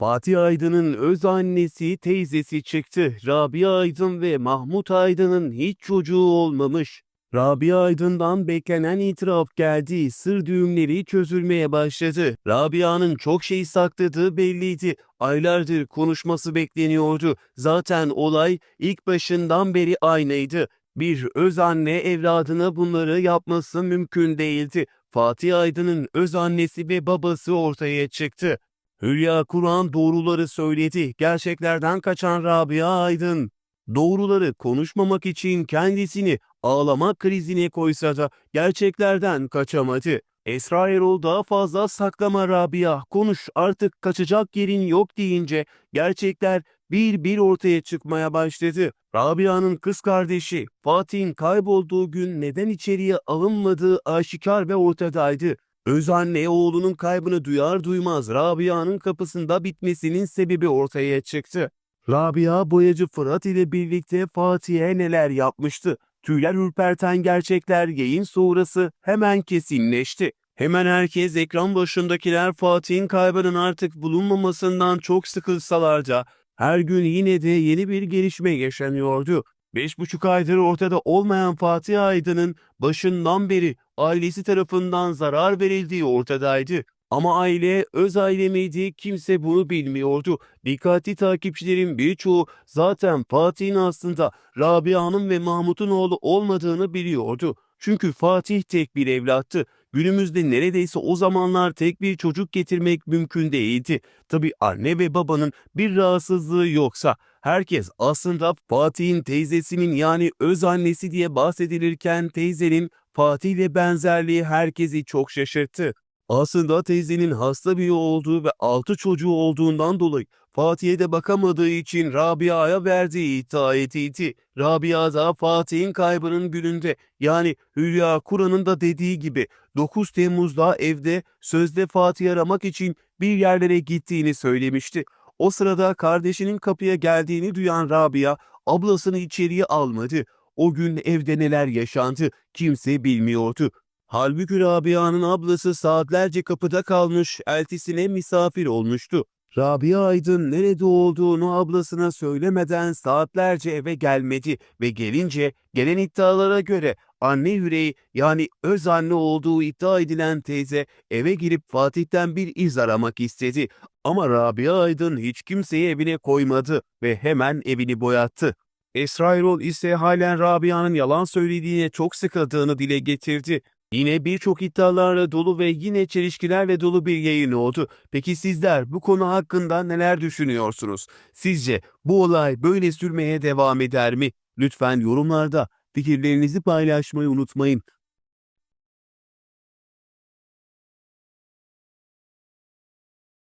Fatih Aydın'ın öz annesi teyzesi çıktı. Rabia Aydın ve Mahmut Aydın'ın hiç çocuğu olmamış. Rabia Aydın'dan beklenen itiraf geldi. Sır düğümleri çözülmeye başladı. Rabia'nın çok şey sakladığı belliydi. Aylardır konuşması bekleniyordu. Zaten olay ilk başından beri aynıydı. Bir öz anne evladına bunları yapması mümkün değildi. Fatih Aydın'ın öz annesi ve babası ortaya çıktı. Hülya Kur'an doğruları söyledi. Gerçeklerden kaçan Rabia Aydın. Doğruları konuşmamak için kendisini ağlama krizine koysa da gerçeklerden kaçamadı. Esra Erol daha fazla saklama Rabia, konuş artık kaçacak yerin yok deyince gerçekler bir bir ortaya çıkmaya başladı. Rabia'nın kız kardeşi Fatih'in kaybolduğu gün neden içeriye alınmadığı aşikar ve ortadaydı. Öz anne oğlunun kaybını duyar duymaz Rabia'nın kapısında bitmesinin sebebi ortaya çıktı. Rabia boyacı Fırat ile birlikte Fatih'e neler yapmıştı? Tüyler ürperten gerçekler yayın sonrası hemen kesinleşti. Hemen herkes ekran başındakiler Fatih'in kaybının artık bulunmamasından çok sıkılsalar da her gün yine de yeni bir gelişme yaşanıyordu. Beş buçuk aydır ortada olmayan Fatih Aydın'ın başından beri ailesi tarafından zarar verildiği ortadaydı. Ama aile öz aile miydi kimse bunu bilmiyordu. Dikkatli takipçilerin birçoğu zaten Fatih'in aslında Rabia'nın ve Mahmut'un oğlu olmadığını biliyordu. Çünkü Fatih tek bir evlattı. Günümüzde neredeyse o zamanlar tek bir çocuk getirmek mümkün değildi. Tabi anne ve babanın bir rahatsızlığı yoksa herkes aslında Fatih'in teyzesinin yani öz annesi diye bahsedilirken teyzenin Fatih ile benzerliği herkesi çok şaşırttı. Aslında teyzenin hasta biri olduğu ve altı çocuğu olduğundan dolayı Fatih'e de bakamadığı için Rabia'ya verdiği iddia edildi. Rabia da Fatih'in kaybının gününde yani Hülya Kur'an'ın da dediği gibi 9 Temmuz'da evde sözde Fatih'i aramak için bir yerlere gittiğini söylemişti. O sırada kardeşinin kapıya geldiğini duyan Rabia ablasını içeriye almadı. O gün evde neler yaşandı kimse bilmiyordu. Halbuki Rabia'nın ablası saatlerce kapıda kalmış, eltisine misafir olmuştu. Rabia Aydın nerede olduğunu ablasına söylemeden saatlerce eve gelmedi ve gelince gelen iddialara göre anne yüreği yani öz anne olduğu iddia edilen teyze eve girip Fatih'ten bir iz aramak istedi. Ama Rabia Aydın hiç kimseyi evine koymadı ve hemen evini boyattı. Esra Erol ise halen Rabia'nın yalan söylediğine çok sıkıldığını dile getirdi. Yine birçok iddialarla dolu ve yine çelişkilerle dolu bir yayın oldu. Peki sizler bu konu hakkında neler düşünüyorsunuz? Sizce bu olay böyle sürmeye devam eder mi? Lütfen yorumlarda fikirlerinizi paylaşmayı unutmayın.